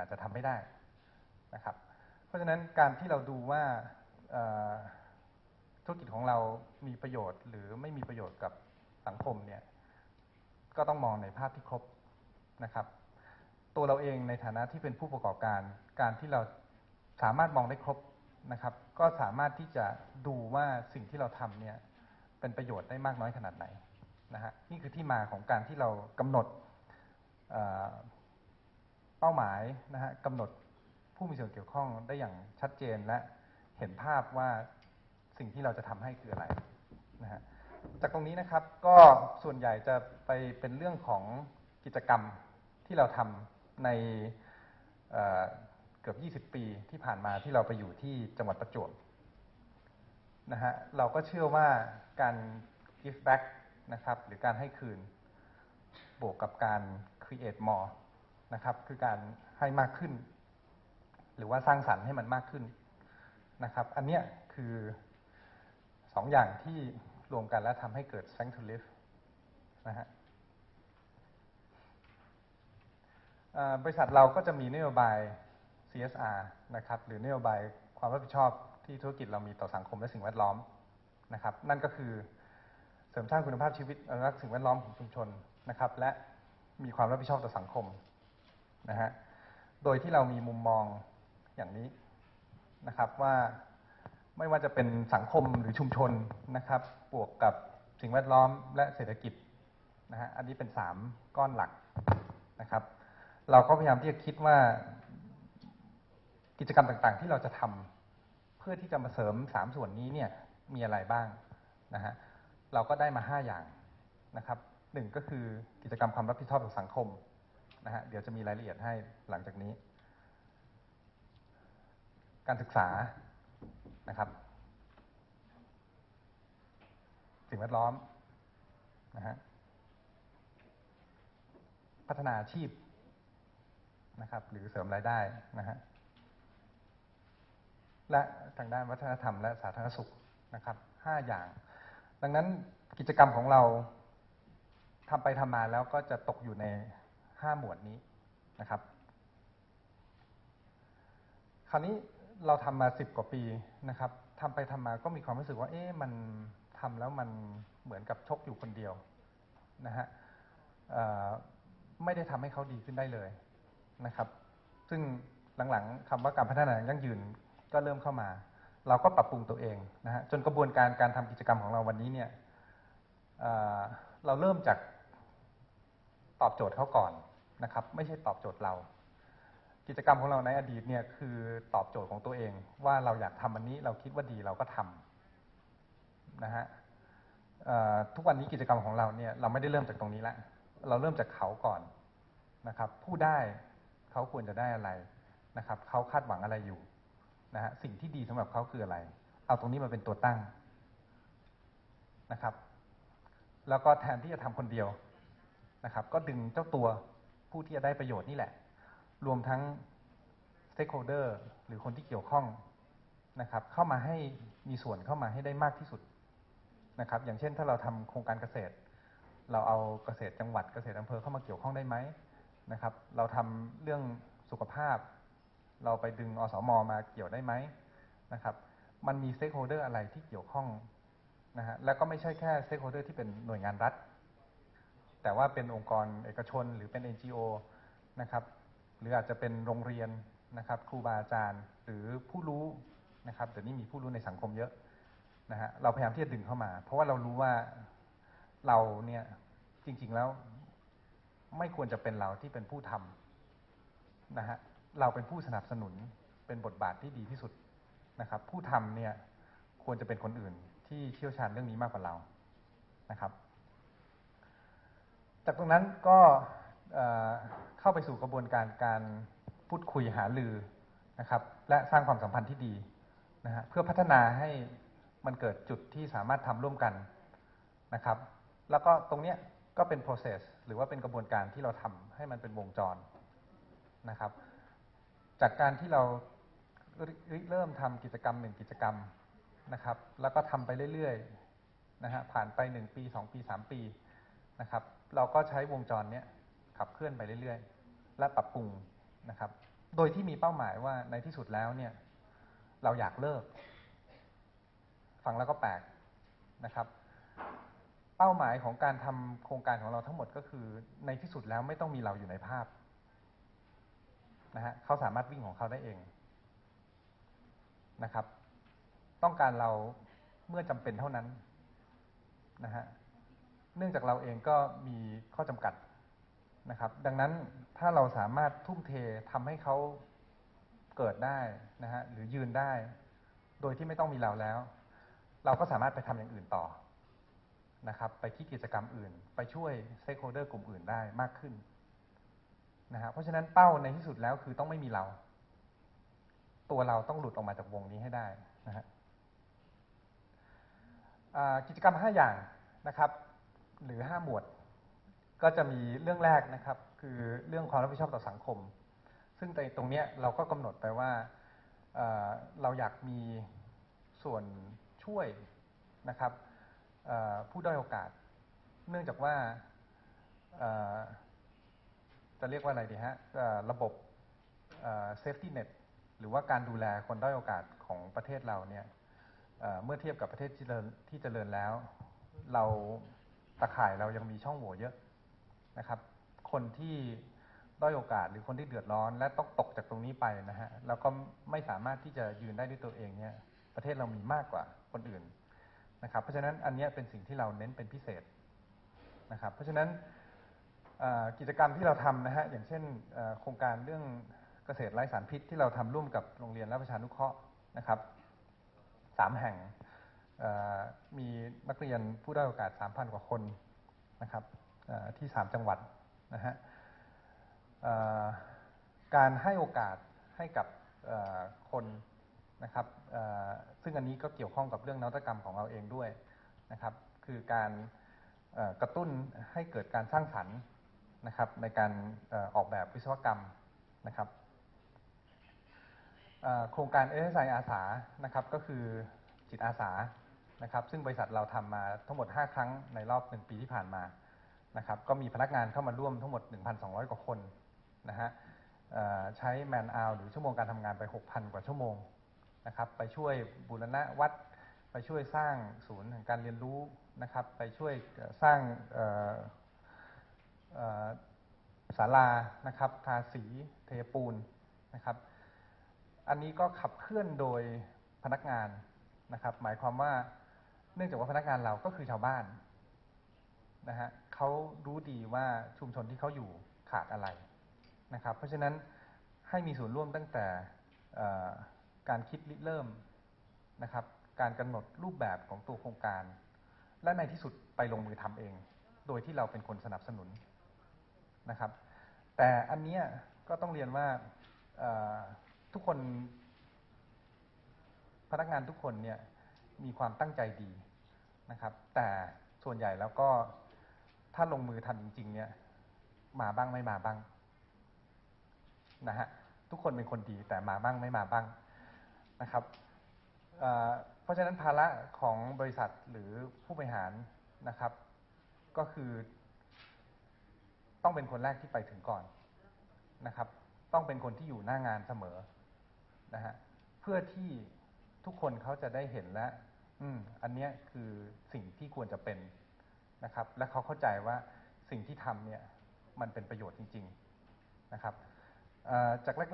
อาจจะทำไม่ได้นะครับ เพราะฉะนั้นการที่เราดูว่าธุรกิจของเรามีประโยชน์ หรือไม่มีประโยชน์กับสังคมเนี่ยก็ต้องมองในภาพที่ครบนะครับ ตัวเราเองในฐานะที่เป็นผู้ประกอบการ การที่เราสามารถมองได้ครบนะครับ ก็สามารถที่จะดูว่าสิ่งที่เราทำเนี่ยเป็นประโยชน์ได้มากน้อยขนาดไหนนะฮะนี่คือที่มาของการที่เรากำหนด เป้าหมายนะฮะกำหนดผู้มีส่วนเกี่ยวข้องได้อย่างชัดเจนและเห็นภาพว่าสิ่งที่เราจะทำให้คืออะไรนะฮะจากตรงนี้นะครับก็ส่วนใหญ่จะไปเป็นเรื่องของกิจกรรมที่เราทำในเเกือบ 20 ปีที่ผ่านมาที่เราไปอยู่ที่จังหวัดประจวบนะฮะเราก็เชื่อว่าการ give back นะครับหรือการให้คืน บวกกับการ create more นะครับ คือการให้มากขึ้น หรือว่าสร้างสรรค์ให้มันมากขึ้นนะครับ อันเนี้ยคือสองอย่างที่รวมกันแล้วทำให้เกิด strength to live นะฮะบริษัทเราก็จะมีนโยบาย CSR นะครับ หรือนโยบายความรับผิดชอบที่ธุรกิจเรามีต่อสังคมและสิ่งแวดล้อมนะครับ นั่นก็คือเสริมสร้างคุณภาพชีวิตอนุรักษ์สิ่งแวดล้อมของชุมชนนะครับ และมีความรับผิดชอบต่อสังคม นะฮะ โดยที่เรามีมุมมองอย่างนี้นะครับว่าไม่ว่าจะเป็นสังคมหรือชุมชนนะครับ บวกกับสิ่งแวดล้อมและเศรษฐกิจนะฮะ อันนี้เป็นสามก้อนหลักนะครับ เราก็พยายามที่จะคิดว่ากิจกรรมต่างๆ ที่เราจะทำเพื่อที่จะมาเสริมสามส่วนนี้เนี่ยมีอะไรบ้างนะฮะ เราก็ได้มาห้าอย่างนะครับหนึ่งก็คือกิจกรรมความรับผิดชอบต่อสังคม นะฮะเดี๋ยวจะมีรายละเอียดให้หลังจากนี้ การศึกษานะครับ สิ่งแวดล้อมนะฮะพัฒนาอาชีพนะครับ หรือเสริมรายได้นะฮะและทางด้านวัฒนธรรมและสาธารณสุขนะครับห้าอย่าง ดังนั้นกิจกรรมของเราทำไปทำมาแล้วก็จะตกอยู่ใน ห้าหมวดนี้นะครับ คราวนี้เราทำมาสิบกว่าปีนะครับทำไปทำมาก็มีความรู้สึกว่า เอ๊ะมันทำแล้วมันเหมือนกับชกอยู่คนเดียวนะฮะไม่ได้ทำให้เขาดีขึ้นได้เลยนะครับ ซึ่งหลังๆคำว่าการพัฒนาอย่างยั่งยืนก็เริ่มเข้ามา เราก็ปรับปรุงตัวเองนะฮะจนกระบวนการการทำกิจกรรมของเราวันนี้เนี่ยเราเริ่มจากตอบโจทย์เขาก่อน นะครับไม่ใช่ตอบโจทย์เรา กิจกรรมของเราในอดีตเนี่ยคือตอบโจทย์ของตัวเอง ว่าเราอยากทำอันนี้เราคิดว่าดีเราก็ทำนะฮะทุกวันนี้กิจกรรมของเราเนี่ยเราไม่ได้เริ่มจากตรงนี้ละ เราเริ่มจากเขาก่อนนะครับผู้ได้เขาควรจะได้อะไรนะครับเขาคาดหวังอะไรอยู่นะฮะสิ่งที่ดีสำหรับเขาคืออะไร เอาตรงนี้มาเป็นตัวตั้งนะครับ แล้วก็แทนที่จะทำคนเดียวนะครับ ก็ดึงเจ้าตัว ผู้ที่จะได้ประโยชน์นี่แหละ รวมทั้ง stakeholder หรือคนที่เกี่ยวข้องนะครับ เข้ามาให้มีส่วนเข้ามาให้ได้มากที่สุดนะครับ อย่างเช่นถ้าเราทำโครงการเกษตร เราเอาเกษตรจังหวัดเกษตรอำเภอเข้ามาเกี่ยวข้องได้ไหมนะครับ เราทำเรื่องสุขภาพ เราไปดึงอสมมาเกี่ยวได้ไหมนะครับ มันมี stakeholder อะไรที่เกี่ยวข้องนะฮะ แล้วก็ไม่ใช่แค่ stakeholder ที่เป็นหน่วยงานรัฐ แต่ว่าเป็นองค์กรเอกชน หรือเป็น NGO นะครับ หรืออาจจะเป็นโรงเรียนนะครับ ครูบาอาจารย์ หรือผู้รู้นะครับเดี๋ยวนี้มีผู้รู้ในสังคมเยอะนะฮะเราพยายามที่จะดึงเข้ามา เพราะว่าเรารู้ว่าเราเนี่ยจริง ๆแล้วไม่ควรจะเป็นเราที่เป็นผู้ทำนะฮะเราเป็นผู้สนับสนุนเป็นบทบาทที่ดีที่สุดนะครับ ผู้ทำเนี่ยควรจะเป็นคนอื่นที่เชี่ยวชาญเรื่องนี้มากกว่าเรานะครับ จากตรงนั้นก็เข้าไปสู่กระบวนการการพูดคุยหารือนะครับ และสร้างความสัมพันธ์ที่ดีนะฮะเพื่อพัฒนาให้มันเกิดจุดที่สามารถทำร่วมกันนะครับ แล้วก็ตรงเนี้ยก็เป็น process หรือว่าเป็นกระบวนการที่เราทำให้มันเป็นวงจรนะครับ จากการที่เราเริ่มทำกิจกรรมหนึ่งกิจกรรมนะครับ แล้วก็ทำไปเรื่อยๆนะฮะผ่านไปหนึ่งปีสองปีสามปีนะครับ เราก็ใช้วงจรเนี้ยขับเคลื่อนไปเรื่อยๆ และปรับปรุงนะครับ โดยที่มีเป้าหมายว่าในที่สุดแล้วเนี่ย เราอยากเลิก ฟังแล้วก็แปลกนะครับ เป้าหมายของการทำโครงการของเราทั้งหมดก็คือ ในที่สุดแล้วไม่ต้องมีเราอยู่ในภาพนะฮะเขาสามารถวิ่งของเขาได้เองนะครับ ต้องการเราเมื่อจำเป็นเท่านั้นนะฮะ เนื่องจากเราเองก็มีข้อจำกัดนะครับ ดังนั้นถ้าเราสามารถทุ่มเททำให้เขาเกิดได้นะฮะหรือยืนได้ โดยที่ไม่ต้องมีเราแล้ว เราก็สามารถไปทำอย่างอื่นต่อนะครับ ไปที่กิจกรรมอื่น ไปช่วยเต็กโฮเดอร์กลุ่มอื่นได้มากขึ้นนะฮะเพราะฉะนั้นเป้าในที่สุดแล้วคือต้องไม่มีเรา ตัวเราต้องหลุดออกมาจากวงนี้ให้ได้นะฮะกิจกรรม 5 อย่างนะครับ หรือ 5 หมวด ก็จะมีเรื่องแรกนะครับ คือเรื่องความรับผิดชอบต่อสังคม ซึ่งในตรงนี้เราก็กำหนดไปว่าเเราอยากมีส่วนช่วยนะครับผู้ด้อยโอกาส เนื่องจากว่าจะเรียกว่าอะไรดีฮะระบบเซฟตี้เน็ตหรือว่าการดูแลคนด้อยโอกาสของประเทศเราเนี่ยเมื่อเทียบกับประเทศที่เจริญแล้ว เรา ตะข่ายเรายังมีช่องโหว่เยอะนะครับ คนที่ด้อยโอกาสหรือคนที่เดือดร้อน และต้องตกจากตรงนี้ไปนะฮะแล้วก็ไม่สามารถที่จะยืนได้ด้วยตัวเองเนี่ยประเทศเรามีมากกว่าคนอื่นนะครับ เพราะฉะนั้นอันนี้เป็นสิ่งที่เราเน้นเป็นพิเศษนะครับ เพราะฉะนั้นกิจกรรมที่เราทำนะฮะอย่างเช่นโครงการเรื่องเกษตรไร้สารพิษที่เราทำร่วมกับโรงเรียนและประชานุเคราะห์นะครับสามแห่ง มีนักเรียนผู้ได้โอกาส 3,000 กว่าคนนะครับที่ 3 จังหวัดนะฮะการให้โอกาสให้กับคนนะครับซึ่งอันนี้ก็เกี่ยวข้องกับเรื่องนวัตกรรมของเราเองด้วยนะครับ คือการกระตุ้นให้เกิดการสร้างสรรค์นะครับในการออกแบบวิศวกรรมนะครับโครงการ SSI อาสานะครับก็คือจิตอาสา นะครับ ซึ่งบริษัทเราทำมาทั้งหมด 5 ครั้งในรอบ 1 ปีที่ผ่านมานะครับ ก็มีพนักงานเข้ามาร่วมทั้งหมด 1,200 กว่าคนนะฮะใช้แมนอาหรือชั่วโมงการทำงานไป 6,000 กว่าชั่วโมงนะครับ ไปช่วยบูรณะวัด ไปช่วยสร้างศูนย์แห่งการเรียนรู้นะครับ ไปช่วยสร้างศาลานะครับทาสีเทปูนนะครับ อันนี้ก็ขับเคลื่อนโดยพนักงานนะครับ หมายความว่า นื่องจากว่าพนักงานเราก็คือชาวบ้านนะฮะเขารู้ดีว่าชุมชนที่เขาอยู่ขาดอะไรนะครับ เพราะฉะนั้นให้มีส่วนร่วมตั้งแต่การคิดริเริ่มนะครับ การกำหนดรูปแบบของตัวโครงการ และในที่สุดไปลงมือทำเอง โดยที่เราเป็นคนสนับสนุนนะครับ แต่อันเนี้ยก็ต้องเรียนว่าทุกคนพนักงานทุกคนเนี่ยมีความตั้งใจดี นะครับ แต่ส่วนใหญ่แล้วก็ถ้าลงมือทำจริง ๆ เนี่ย มาบ้างไม่มาบ้างนะฮะทุกคนเป็นคนดีแต่มาบ้างไม่มาบ้างนะครับเเพราะฉะนั้นภาระของบริษัทหรือผู้บริหารนะครับ ก็คือ ต้องเป็นคนแรกที่ไปถึงก่อนนะครับ ต้องเป็นคนที่อยู่หน้างานเสมอนะฮะเพื่อที่ทุกคนเขาจะได้เห็นและ อืมอันเนี้ยคือสิ่งที่ควรจะเป็นนะครับ และเขาเข้าใจว่าสิ่งที่ทำเนี่ยมันเป็นประโยชน์จริง ๆ นะครับจากแรก